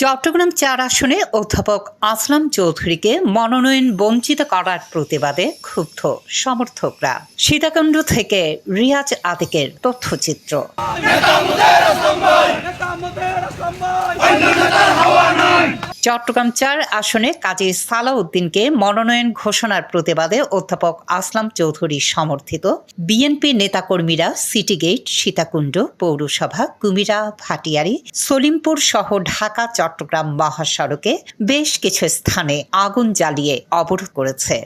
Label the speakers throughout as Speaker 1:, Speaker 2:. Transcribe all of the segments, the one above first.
Speaker 1: চট্টগ্রাম চার আসনে অধ্যাপক আসলাম চৌধুরীকে মনোনয়ন বঞ্চিত করার প্রতিবাদে ক্ষুব্ধ সমর্থকরা। সীতাকুণ্ড থেকে রিয়াজ আতিকের তথ্যচিত্র। চট্টগ্রাম চার আসনে কাজী সালাউদ্দিনকে মনোনয়ন ঘোষণার প্রতিবাদে অধ্যাপক আসলাম চৌধুরী সমর্থিত। বিএনপি নেতাকর্মীরা সিটি গেট সীতাকুণ্ড পৌরসভা, কুমিরা, ভাটিয়ারি, সলিমপুর সহ ঢাকা, চট্টগ্রাম মহাসড়কে বেশ কিছু স্থানে আগুন জ্বালিয়ে অবরোধ করেছে।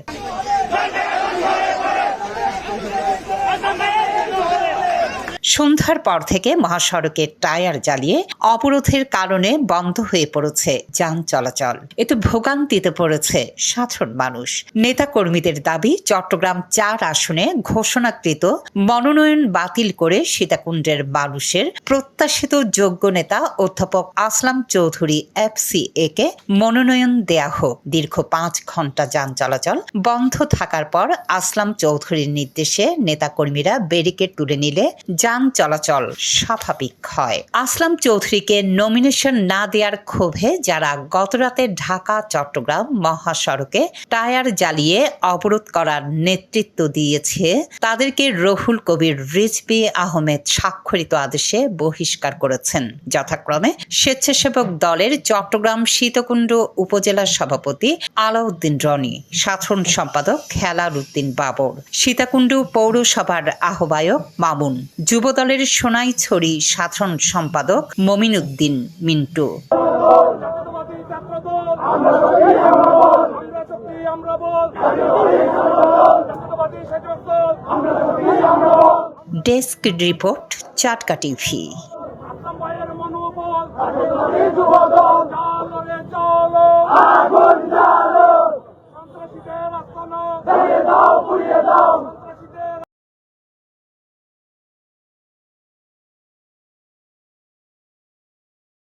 Speaker 1: সন্ধ্যার পর থেকে মহাসড়কের টায়ার জ্বালিয়ে অবরোধের কারণে বন্ধ হয়ে পড়েছে যান চলাচল। এতে ভোগান্তিতে পড়েছে সাধারণ মানুষ। নেতাকর্মীদের দাবি, চট্টগ্রাম চার আসনে ঘোষণাকৃত মনোনয়ন বাতিল করে সীতাকুণ্ডের মানুষের প্রত্যাশিত যোগ্য নেতা অধ্যাপক আসলাম চৌধুরী এফসিএ কে মনোনয়ন দেয়া হোক। দীর্ঘ পাঁচ ঘণ্টা যান চলাচল বন্ধ থাকার পর আসলাম চৌধুরীর নির্দেশে নেতাকর্মীরা ব্যারিকেড তুলে নিলে যান চলাচল স্বাভাবিক হয়। আসলাম চৌধুরীকে নমিনেশন না দেওয়ার ক্ষোভে যারা গতরাতে ঢাকা, চট্টগ্রাম মহাসড়কে টায়ার জ্বালিয়ে অবরোধ করার নেতৃত্ব দিয়েছে, তাদেরকে রহুল কবির রিজবি আহমেদ স্বাক্ষরিত আদেশে বহিষ্কার করেছেন। যথাক্রমে স্বেচ্ছাসেবক দলের চট্টগ্রাম শীতকুণ্ড উপজেলা সভাপতি আলাউদ্দিন রনি, সাধারণ সম্পাদক খেলার উদ্দিন বাবর, সীতাকুণ্ড পৌরসভার আহ্বায়ক মামুন যুবদলের সোনাইছড়ি সাধারণ সম্পাদক মমিন উদ্দিন মিন্টু। ডেস্ক রিপোর্ট চাটকা টিভি।